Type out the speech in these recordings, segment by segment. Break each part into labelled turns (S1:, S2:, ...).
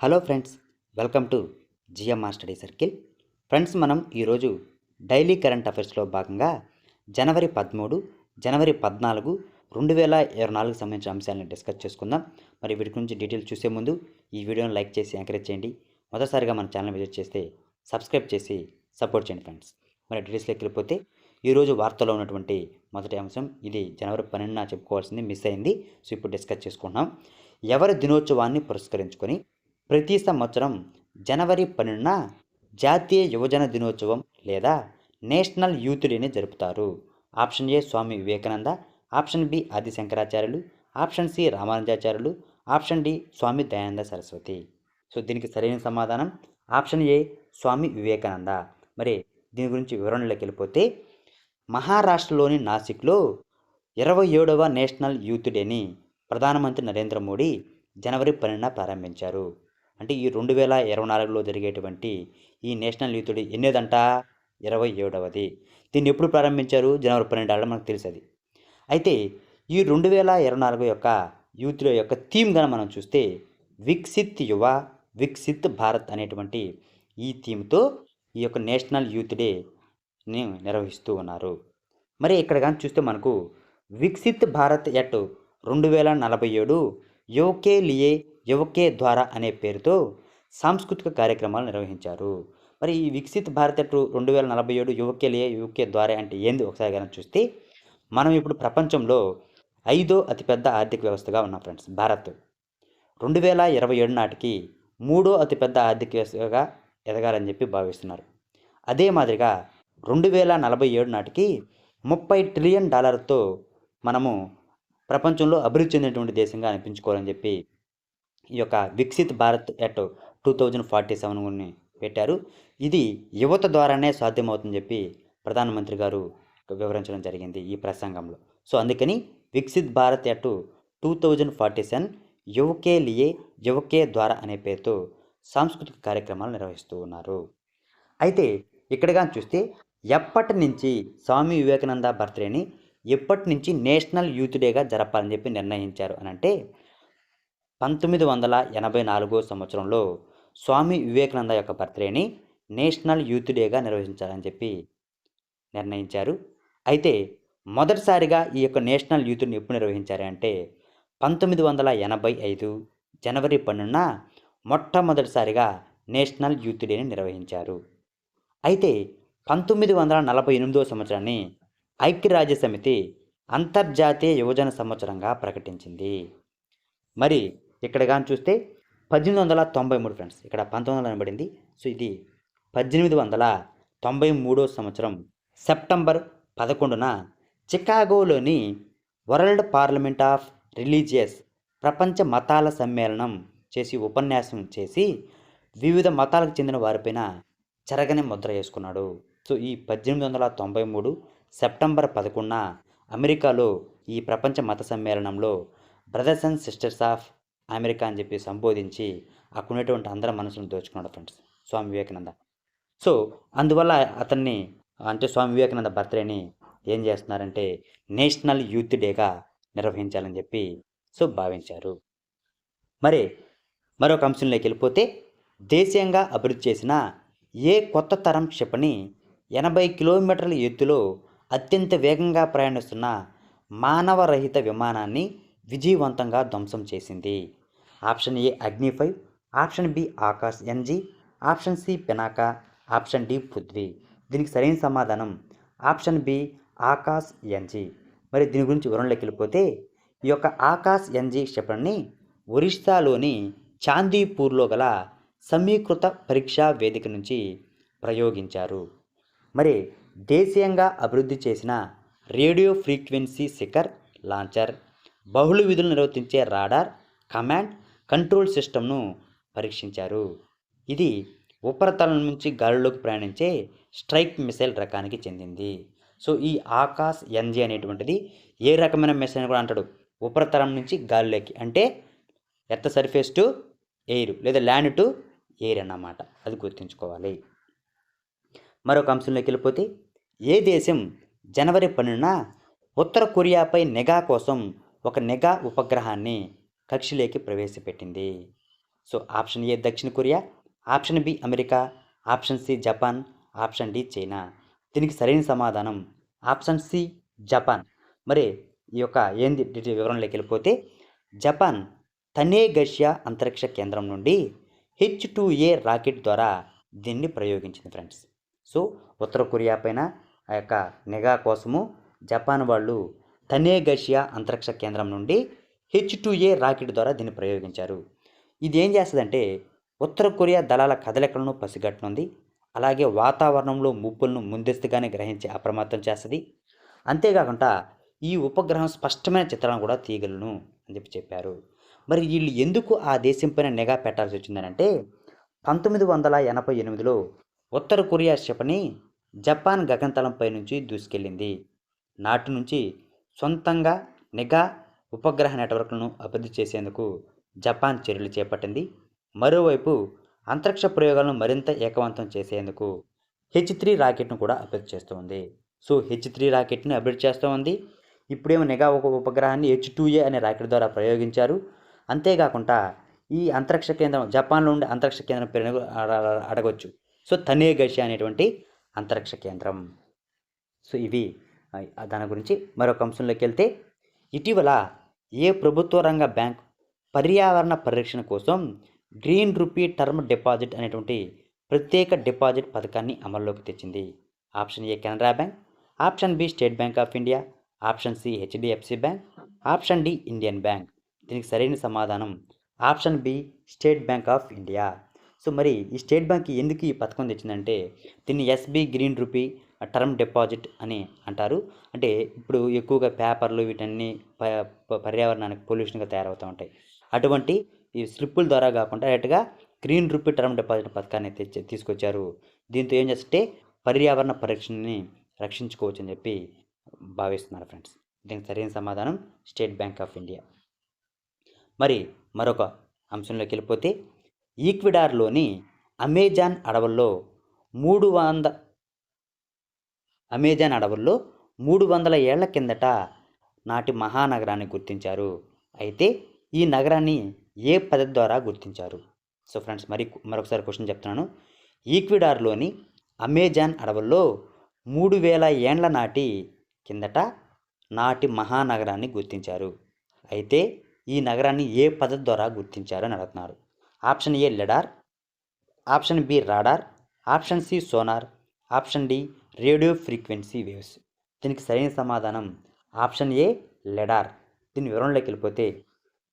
S1: Hello friends welcome to GMR study circle. Friends మనం ఈరోజు daily current అఫైర్స్లో భాగంగా జనవరి పదమూడు జనవరి పద్నాలుగు రెండు వేల ఇరవై నాలుగు సంబంధించిన అంశాలను డిస్కస్ చేసుకుందాం. మరి వీటి గురించి డీటెయిల్స్ చూసే ముందు ఈ వీడియోని లైక్ చేసి ఎంకరేజ్ చేయండి. మొదటిసారిగా మన ఛానల్ విజిట్ చేస్తే సబ్స్క్రైబ్ చేసి సపోర్ట్ చేయండి ఫ్రెండ్స్. మరి డీటెయిల్స్లోకి వెళ్ళిపోతే ఈరోజు వార్తలో ఉన్నటువంటి మొదటి అంశం ఇది జనవరి పన్నెండున చెప్పుకోవాల్సింది మిస్ అయింది. సో ఇప్పుడు డిస్కస్ చేసుకుంటున్నాం. ఎవరి దినోత్సవాన్ని పురస్కరించుకొని ప్రతి సంవత్సరం జనవరి పన్నెండున జాతీయ యువజన దినోత్సవం లేదా నేషనల్ యూత్ డేని జరుపుతారు. Option A Swami Vivekananda option B Adi శంకరాచార్యులు ఆప్షన్ సి రామానుజాచార్యులు option D Swami Dayananda Saraswati. So దీనికి సరైన సమాధానం ఆప్షన్ ఏ స్వామి వివేకానంద. మరి దీని గురించి వివరణలోకి వెళ్ళిపోతే మహారాష్ట్రలోని నాసిక్లో ఇరవై ఏడవ నేషనల్ యూత్ డేని ప్రధానమంత్రి నరేంద్ర మోడీ జనవరి పన్నెండున ప్రారంభించారు. అంటే ఈ రెండు వేల ఇరవై నాలుగులో జరిగేటువంటి ఈ నేషనల్ యూత్ డే ఎన్నేదంట? ఇరవై ఏడవది. దీన్ని ఎప్పుడు ప్రారంభించారు? జనవరి పన్నెండు ఆడ మనకు తెలుసు అది అయితే ఈ రెండు వేల ఇరవై నాలుగు యొక్క యూత్ డే యొక్క థీమ్ కనుక మనం చూస్తే వికసిత్ యువ వికసిత్ భారత్ అనేటువంటి ఈ థీమ్తో ఈ యొక్క నేషనల్ యూత్ డే నిర్వహిస్తూ ఉన్నారు. మరి ఇక్కడ కానీ చూస్తే మనకు వికసిత్ భారత్ ఎట్ రెండు వేల నలభై ఏడు యోకే లియే యువకే ద్వారా అనే పేరుతో సాంస్కృతిక కార్యక్రమాలు నిర్వహించారు. మరి ఈ వికసిత్ భారత్ అటు రెండు వేల నలభై ఏడు యువకే యువకే ద్వారా అంటే ఏంది? ఒకసారి కనుక చూస్తే మనం ఇప్పుడు ప్రపంచంలో ఐదో అతిపెద్ద ఆర్థిక వ్యవస్థగా ఉన్నాం ఫ్రెండ్స్ భారత్. రెండు వేల ఇరవై ఏడు నాటికి మూడో అతిపెద్ద ఆర్థిక వ్యవస్థగా ఎదగాలని చెప్పి భావిస్తున్నారు. అదే మాదిరిగా రెండు వేల నలభై ఏడు నాటికి ముప్పై ట్రిలియన్ డాలర్తో మనము ప్రపంచంలో అభివృద్ధి చెందినటువంటి దేశంగా అనిపించుకోవాలని చెప్పి ఈ యొక్క Viksit Bharat at two thousand forty seven పెట్టారు. ఇది యువత ద్వారానే సాధ్యమవుతుందని చెప్పి ప్రధానమంత్రి గారు వివరించడం జరిగింది ఈ ప్రసంగంలో. సో అందుకని Viksit Bharat at two thousand forty seven యువకే లియే యువకే ద్వారా అనే పేరుతో సాంస్కృతిక కార్యక్రమాలు నిర్వహిస్తూ ఉన్నారు. అయితే ఇక్కడగా చూస్తే ఎప్పటి నుంచి స్వామి వివేకానంద బర్త్డేని ఎప్పటి నుంచి నేషనల్ యూత్ డేగా జరపాలని చెప్పి నిర్ణయించారు అని అంటే పంతొమ్మిది వందల ఎనభై నాలుగో సంవత్సరంలో స్వామి వివేకానంద యొక్క బర్త్డేని నేషనల్ యూత్ డేగా నిర్వహించాలని చెప్పి నిర్ణయించారు. అయితే మొదటిసారిగా ఈ యొక్క నేషనల్ యూత్ని ఎప్పుడు నిర్వహించారంటే పంతొమ్మిది వందల ఎనభై ఐదు జనవరి పన్నెండున మొట్టమొదటిసారిగా నేషనల్ యూత్ డేని నిర్వహించారు. అయితే పంతొమ్మిది వందల నలభై ఎనిమిదో సంవత్సరాన్ని ఐక్యరాజ్య సమితి అంతర్జాతీయ యువజన సంవత్సరంగా ప్రకటించింది. మరి ఇక్కడ కానీ చూస్తే పద్దెనిమిది వందల తొంభై మూడు ఫ్రెండ్స్. ఇక్కడ పంతొమ్మిది వందల అనబడింది. సో ఇది పద్దెనిమిది వందల తొంభై మూడో సంవత్సరం సెప్టెంబర్ పదకొండున చికాగోలోని వరల్డ్ పార్లమెంట్ ఆఫ్ రిలీజియస్ ప్రపంచ మతాల సమ్మేళనం చేసి ఉపన్యాసం చేసి వివిధ మతాలకు చెందిన వారిపైన చెరగని ముద్ర వేసుకున్నాడు. సో ఈ పద్దెనిమిది వందల తొంభై మూడు సెప్టెంబర్ పదకొండున అమెరికాలో ఈ ప్రపంచ మత సమ్మేళనంలో brothers and sisters of America అని చెప్పి సంబోధించి అక్కడ ఉన్నటువంటి అందరి మనసును దోచుకున్నాడు ఫ్రెండ్స్ స్వామి వివేకానంద. సో అందువల్ల అతన్ని అంటే స్వామి వివేకానంద బర్త్డేని ఏం చేస్తున్నారంటే నేషనల్ యూత్ డేగా నిర్వహించాలని చెప్పి సో భావించారు. మరి మరొక అంశంలోకి వెళ్ళిపోతే దేశీయంగా అభివృద్ధి చేసిన ఏ కొత్త తరం క్షిపణి ఎనభై కిలోమీటర్ల ఎత్తులో అత్యంత వేగంగా ప్రయాణిస్తున్న మానవరహిత విమానాన్ని విజయవంతంగా ధ్వంసం చేసింది. Option A Agni five option B Akash NG option C Pinaka option D Prithvi. దీనికి సరైన సమాధానం ఆప్షన్ బి ఆకాశ్ ఎన్జీ మరి దీని గురించి వివరంలోకి వెళ్ళిపోతే ఈ యొక్క ఆకాశ్ ఎన్జీ క్షిపణిని ఒరిస్సాలోని చాందీపూర్లో గల సమీకృత పరీక్షా వేదిక నుంచి ప్రయోగించారు. మరి దేశీయంగా అభివృద్ధి చేసిన రేడియో ఫ్రీక్వెన్సీ శిఖర్ లాంచర్ బహుళ విధులు నిర్వర్తించే రాడార్ కమాండ్ కంట్రోల్ సిస్టమ్ను పరీక్షించారు. ఇది ఉపరితలం నుంచి గాలిలోకి ప్రయాణించే స్ట్రైక్ మిసైల్ రకానికి చెందింది. సో ఈ ఆకాశ్ ఎన్జీ అనేటువంటిది ఏ రకమైన మిసైల్ కూడా అంటాడు. ఉపరితలం నుంచి గాలిలోకి అంటే ఎర్త్ సర్ఫేస్ టు ఎయిర్ లేదా ల్యాండ్ టు ఎయిర్ అన్నమాట. అది గుర్తుంచుకోవాలి. మరొక అంశంలోకి వెళ్ళిపోతే ఏ దేశం జనవరి పన్నెండున ఉత్తర కొరియాపై నిఘా కోసం ఒక నిఘా ఉపగ్రహాన్ని కక్షలోకి ప్రవేశపెట్టింది. సో ఆప్షన్ ఏ దక్షిణ Korea option B America option C Japan option D China. దీనికి సరైన సమాధానం ఆప్షన్ సి జపాన్. మరి ఈ యొక్క ఏంది వివరంలోకి వెళ్ళిపోతే జపాన్ తనేగష్యా అంతరిక్ష కేంద్రం నుండి హెచ్ టూ ఏ రాకెట్ ద్వారా దీన్ని ప్రయోగించింది ఫ్రెండ్స్. సో ఉత్తర కొరియా పైన ఆ యొక్క నిఘా కోసము జపాన్ వాళ్ళు తనేగషియా అంతరిక్ష కేంద్రం నుండి హెచ్ టూ ఏ రాకెట్ ద్వారా దీన్ని ప్రయోగించారు. ఇది ఏం చేస్తుందంటే ఉత్తర కొరియా దళాల కదలికలను పసిగట్టనుంది. అలాగే వాతావరణంలో ముప్పులను ముందస్తుగానే గ్రహించి అప్రమత్తం చేస్తుంది. అంతేకాకుండా ఈ ఉపగ్రహం స్పష్టమైన చిత్రాలను కూడా తీయగలను అని చెప్పి చెప్పారు. మరి వీళ్ళు ఎందుకు ఆ దేశం పైన నిఘా పెట్టాల్సి వచ్చిందనంటే పంతొమ్మిది వందల ఎనభై ఎనిమిదిలో ఉత్తర కొరియా క్షిపణి జపాన్ గగనతలంపై నుంచి దూసుకెళ్ళింది. నాటి నుంచి సొంతంగా నిఘా ఉపగ్రహ నెట్వర్క్లను అభివృద్ధి చేసేందుకు జపాన్ చర్యలు చేపట్టింది. మరోవైపు అంతరిక్ష ప్రయోగాలను మరింత ఏకవంతం చేసేందుకు హెచ్ త్రీ రాకెట్ను కూడా అభివృద్ధి చేస్తూ ఉంది. సో హెచ్ త్రీ రాకెట్ని అభివృద్ధి చేస్తూ ఉంది. ఇప్పుడేమో నిఘా ఒక ఉపగ్రహాన్ని హెచ్ టూ ఏ అనే రాకెట్ ద్వారా ప్రయోగించారు. అంతేకాకుండా ఈ అంతరిక్ష కేంద్రం జపాన్లో ఉండే అంతరిక్ష కేంద్రం పేరు అడగవచ్చు సో తనేగషి అనేటువంటి అంతరిక్ష కేంద్రం. సో ఇవి దాని గురించి మరొక అంశంలోకి వెళ్తే ఇటీవల ఏ ప్రభుత్వ రంగ బ్యాంక్ పర్యావరణ పరిరక్షణ కోసం గ్రీన్ రూపీ టర్మ్ డిపాజిట్ అనేటువంటి ప్రత్యేక డిపాజిట్ పథకాన్ని అమల్లోకి తెచ్చింది? Option A Canara Bank option B State Bank of India option C HDFC Bank option D Indian Bank. దీనికి సరైన సమాధానం option B State Bank of India. So మరి ఈ స్టేట్ బ్యాంక్ ఎందుకు ఈ పథకం తెచ్చిందంటే దీన్ని SB green rupee term deposit అని అంటారు. అంటే ఇప్పుడు ఎక్కువగా పేపర్లు వీటన్ని ప- ప- పర్యావరణానికి పొల్యూషన్గా తయారవుతూ ఉంటాయి. అటువంటి ఈ స్లిప్పుల ద్వారా కాకుండా డైరెక్ట్గా గ్రీన్ రూపీ టర్మ్ డిపాజిట్ పథకాన్ని తెచ్చి తీసుకొచ్చారు. దీంతో ఏం చేస్తే పర్యావరణ పరిరక్షణని రక్షించుకోవచ్చు అని చెప్పి భావిస్తున్నారు ఫ్రెండ్స్. దీనికి సరైన సమాధానం స్టేట్ బ్యాంక్ ఆఫ్ ఇండియా. మరి మరొక అంశంలోకి వెళ్ళిపోతే ఈక్విడార్లోని అమెజాన్ అడవుల్లో మూడు వంద అమెజాన్ అడవుల్లో మూడు వందల ఏళ్ళ కిందట నాటి మహానగరాన్ని గుర్తించారు. అయితే ఈ నగరాన్ని ఏ పద్ధతి ద్వారా గుర్తించారు? సో ఫ్రెండ్స్ మరి మరొకసారి క్వశ్చన్ చెప్తున్నాను. ఈక్విడార్లోని అమెజాన్ అడవుల్లో మూడు వేల ఏండ్ల నాటి కిందట నాటి మహానగరాన్ని గుర్తించారు. అయితే ఈ నగరాన్ని ఏ పద్ధతి ద్వారా గుర్తించారని అడుగుతున్నారు. Option A lidar option B radar option C sonar option D radio frequency waves. దీనికి సరైన సమాధానం ఆప్షన్ ఏ లెడార్. దీని వివరంలోకి వెళ్ళిపోతే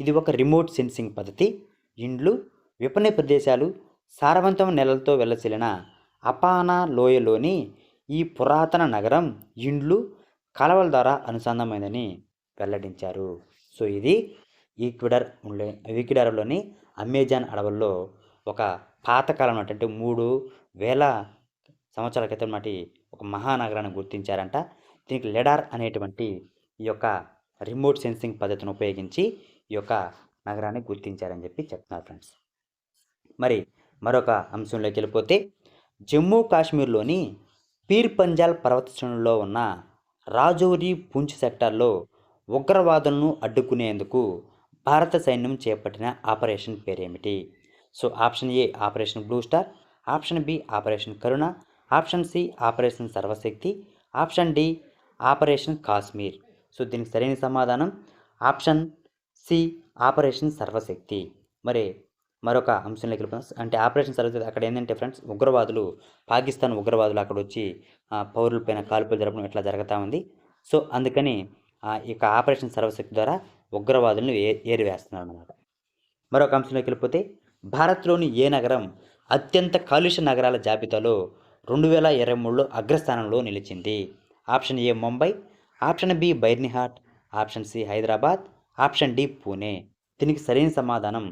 S1: ఇది ఒక రిమోట్ సెన్సింగ్ పద్ధతి. ఇండ్లు విపణి ప్రదేశాలు సారవంతమైన నెలలతో వెల్లసిల్లిన అపానా లోయలోని ఈ పురాతన నగరం ఇండ్లు కలవల ద్వారా అనుసంధానమైందని వెల్లడించారు. సో ఇది ఈక్విడర్ ఉండే ఈక్విడర్లోని అమెజాన్ అడవుల్లో ఒక పాతకాలం అంటే మూడు వేల సంవత్సరాల క్రితం నాటి ఒక మహానగరాన్ని గుర్తించారంట. దీనికి లెడార్ అనేటువంటి ఈ యొక్క రిమోట్ సెన్సింగ్ పద్ధతిని ఉపయోగించి ఈ యొక్క నగరాన్ని గుర్తించారని చెప్పి చెప్తున్నారు ఫ్రెండ్స్. మరి మరొక అంశంలోకి వెళ్ళిపోతే జమ్మూ కాశ్మీర్లోని పీర్ పంజాల్ పర్వత శ్రేణుల్లో ఉన్న రాజౌరి పుంచ్ సెక్టార్లో ఉగ్రవాదులను అడ్డుకునేందుకు భారత సైన్యం చేపట్టిన ఆపరేషన్ పేరేమిటి? So option A operation Blue Star option B operation Karuna option C operation Sarvashakti option D operation Kashmir. So దీనికి సరైన సమాధానం ఆప్షన్ సి ఆపరేషన్ సర్వశక్తి. మరి మరొక అంశంలోకి వెళ్ళిపోతాం అంటే ఆపరేషన్ సర్వశక్తి అక్కడ ఏంటంటే ఫ్రెండ్స్ ఉగ్రవాదులు పాకిస్తాన్ ఉగ్రవాదులు అక్కడ వచ్చి పౌరులపైన కాల్పులు జరపడం ఇట్లా జరుగుతూ ఉంది. సో అందుకని ఈ యొక్క ఆపరేషన్ సర్వశక్తి ద్వారా ఉగ్రవాదులను ఏ ఏరివేస్తున్నారు అన్నమాట మరొక అంశంలోకి వెళ్ళిపోతే భారత్లోని ఏ నగరం అత్యంత కాలుష్య నగరాల జాబితాలో రెండు వేల ఇరవై మూడులో అగ్రస్థానంలో నిలిచింది. Option A Mumbai option B Byrnihat option C Hyderabad option D Pune. దీనికి సరైన సమాధానం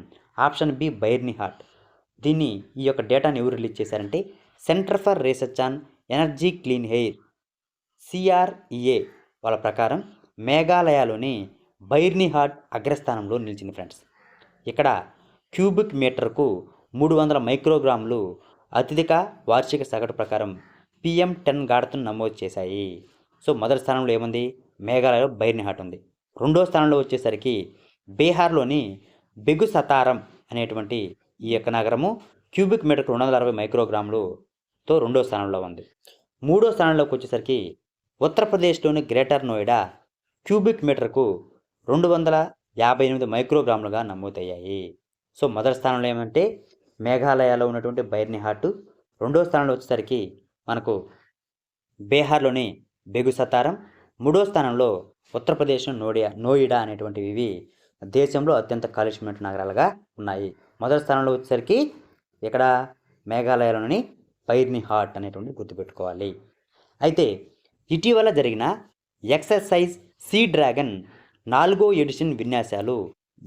S1: ఆప్షన్ బి బైర్నిహాట్. దీన్ని ఈ యొక్క డేటాను ఎవరు రిలీజ్ చేశారంటే centre for research on energy clean air CREA వాళ్ళ ప్రకారం మేఘాలయలోని బైర్నిహాట్ అగ్రస్థానంలో నిలిచింది ఫ్రెండ్స్. ఇక్కడ క్యూబిక్ మీటర్కు మూడు వందల మైక్రోగ్రాములు అత్యధిక వార్షిక సగటు ప్రకారం పిఎం టెన్ గాఢతను నమోదు చేశాయి. సో మొదటి స్థానంలో ఏముంది? మేఘాలయలో బైర్నిహాట్ ఉంది. రెండో స్థానంలో వచ్చేసరికి బీహార్లోని బెగు సతారం అనేటువంటి ఈ యొక్క నగరము క్యూబిక్ మీటర్కు రెండు వందల అరవై మైక్రోగ్రాములుతో రెండో స్థానంలో ఉంది. మూడో స్థానంలోకి వచ్చేసరికి ఉత్తరప్రదేశ్లోని గ్రేటర్ నోయిడా క్యూబిక్ మీటర్కు రెండు వందల యాభై ఎనిమిది మైక్రోగ్రాములుగా నమోదయ్యాయి. సో మొదటి స్థానంలో ఏమంటే మేఘాలయలో ఉన్నటువంటి బైర్ని బైర్నిహాట్ రెండో స్థానంలో వచ్చేసరికి మనకు బీహార్లోని బెగుసతారం మూడో స్థానంలో ఉత్తరప్రదేశ్ నోడియా నోయిడా అనేటువంటివి ఇవి దేశంలో అత్యంత కాలుష్యమైన నగరాలుగా ఉన్నాయి. మొదటి స్థానంలో వచ్చేసరికి ఇక్కడ మేఘాలయలోని పైర్ని హాట్ అనేటువంటి గుర్తుపెట్టుకోవాలి. అయితే ఇటీవల జరిగిన ఎక్సర్సైజ్ సీ డ్రాగన్ నాలుగో ఎడిషన్ విన్యాసాలు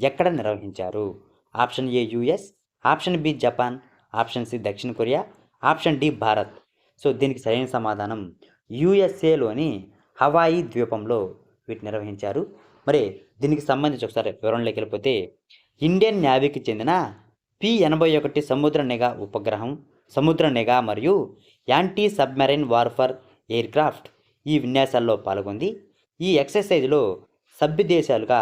S1: ఎక్కడ నిర్వహించారు? Option A US option B Japan option C దక్షిణ Korea option D Bharat. So దీనికి సరైన సమాధానం యుఎస్ఏలోని హవాయి ద్వీపంలో వీటిని నిర్వహించారు. మరి దీనికి సంబంధించి ఒకసారి వివరణలోకి వెళ్ళిపోతే ఇండియన్ నేవీకి చెందిన పి ఎనభై ఒకటి సముద్ర నిఘా ఉపగ్రహం సముద్ర నిఘా మరియు anti submarine warfare aircraft ఈ విన్యాసాల్లో పాల్గొంది. ఈ ఎక్సర్సైజ్లో సభ్య దేశాలుగా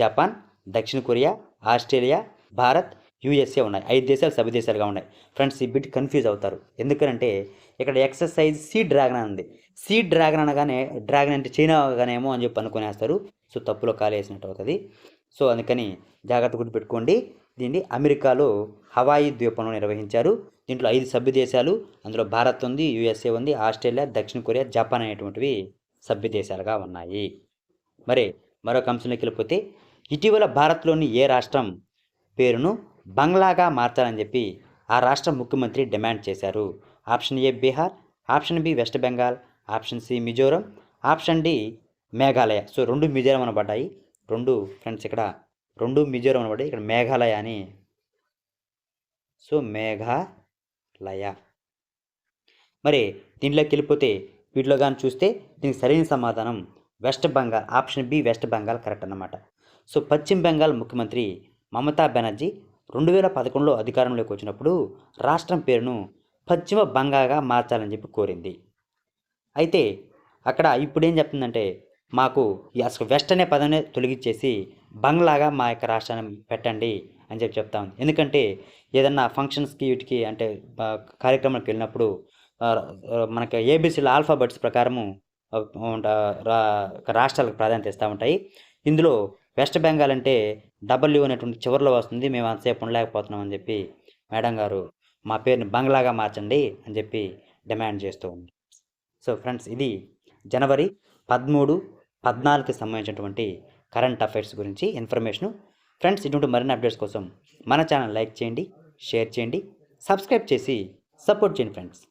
S1: జపాన్ దక్షిణ కొరియా ఆస్ట్రేలియా భారత్ యూఎస్ఏ ఉన్నాయి. ఐదు దేశాలు సభ్య దేశాలుగా ఉన్నాయి. ఫ్రెండ్స్ ఈ బిట్ కన్ఫ్యూజ్ అవుతారు. ఎందుకంటే ఇక్కడ ఎక్సర్సైజ్ సీ డ్రాగన్ అని ఉంది. సీ డ్రాగన్ అనగానే డ్రాగన్ అంటే చైనా అనగానేమో అని చెప్పి అనుకునేస్తారు. సో తప్పులో కాలేసినట్టు అవుతుంది. సో అందుకని జాగ్రత్త గుర్తుపెట్టుకోండి. దీన్ని అమెరికాలో హవాయి ద్వీపంలో నిర్వహించారు. దీంట్లో ఐదు సభ్య దేశాలు అందులో భారత్ ఉంది యుఎస్ఏ ఉంది ఆస్ట్రేలియా దక్షిణ కొరియా జపాన్ అనేటువంటివి సభ్య దేశాలుగా ఉన్నాయి. మరి మరొక అంశంలోకి వెళ్ళిపోతే ఇటీవల భారత్లోని ఏ రాష్ట్రం పేరును బంగ్లాగా మార్చాలని చెప్పి ఆ రాష్ట్ర ముఖ్యమంత్రి డిమాండ్ చేశారు. Option A Bihar option B West Bengal option C Mizoram option D Meghalaya. So రెండు మిజోరం అనబడ్డాయి రెండు ఫ్రెండ్స్ ఇక్కడ రెండు మిజోరం అనబడ్డాయి ఇక్కడ మేఘాలయ అని. సో మేఘాలయ. మరి దీంట్లోకి వెళ్ళిపోతే వీటిలో కానీ చూస్తే దీనికి సరైన సమాధానం West Bengal option B West Bengal correct అన్నమాట. సో పశ్చిమ బెంగాల్ ముఖ్యమంత్రి మమతా బెనర్జీ రెండు వేల పదకొండులో అధికారంలోకి వచ్చినప్పుడు రాష్ట్రం పేరును పశ్చిమ బంగాగా మార్చాలని చెప్పి కోరింది. అయితే అక్కడ ఇప్పుడేం చెప్తుందంటే మాకు ఈ అసలు వెస్ట్ అనే పదమే తొలగించేసి బంగ్లాగా మా యొక్క రాష్ట్రాన్ని పెట్టండి అని చెప్పి చెప్తా ఉంది. ఎందుకంటే ఏదన్నా ఫంక్షన్స్కి వీటికి అంటే కార్యక్రమాలకు వెళ్ళినప్పుడు మనకి ఏబిసిల ఆల్ఫాబెట్స్ ప్రకారము రాష్ట్రాలకు ప్రాధాన్యత ఇస్తూ ఉంటాయి. ఇందులో వెస్ట్ బెంగాల్ అంటే డబ్ల్యూ అనేటువంటి చివరిలో వస్తుంది. మేము అంతసేపు ఉండలేకపోతున్నాం అని చెప్పి మేడం గారు మా పేరుని బంగ్లాగా మార్చండి అని చెప్పి డిమాండ్ చేస్తూ ఉంది. సో ఫ్రెండ్స్ ఇది జనవరి పదమూడు పద్నాలుగుకి సంబంధించినటువంటి కరెంట్ అఫైర్స్ గురించి ఇన్ఫర్మేషను. ఫ్రెండ్స్ ఇటువంటి మరిన్ని అప్డేట్స్ కోసం మన ఛానల్ లైక్ చేయండి షేర్ చేయండి సబ్స్క్రైబ్ చేసి సపోర్ట్ చేయండి ఫ్రెండ్స్.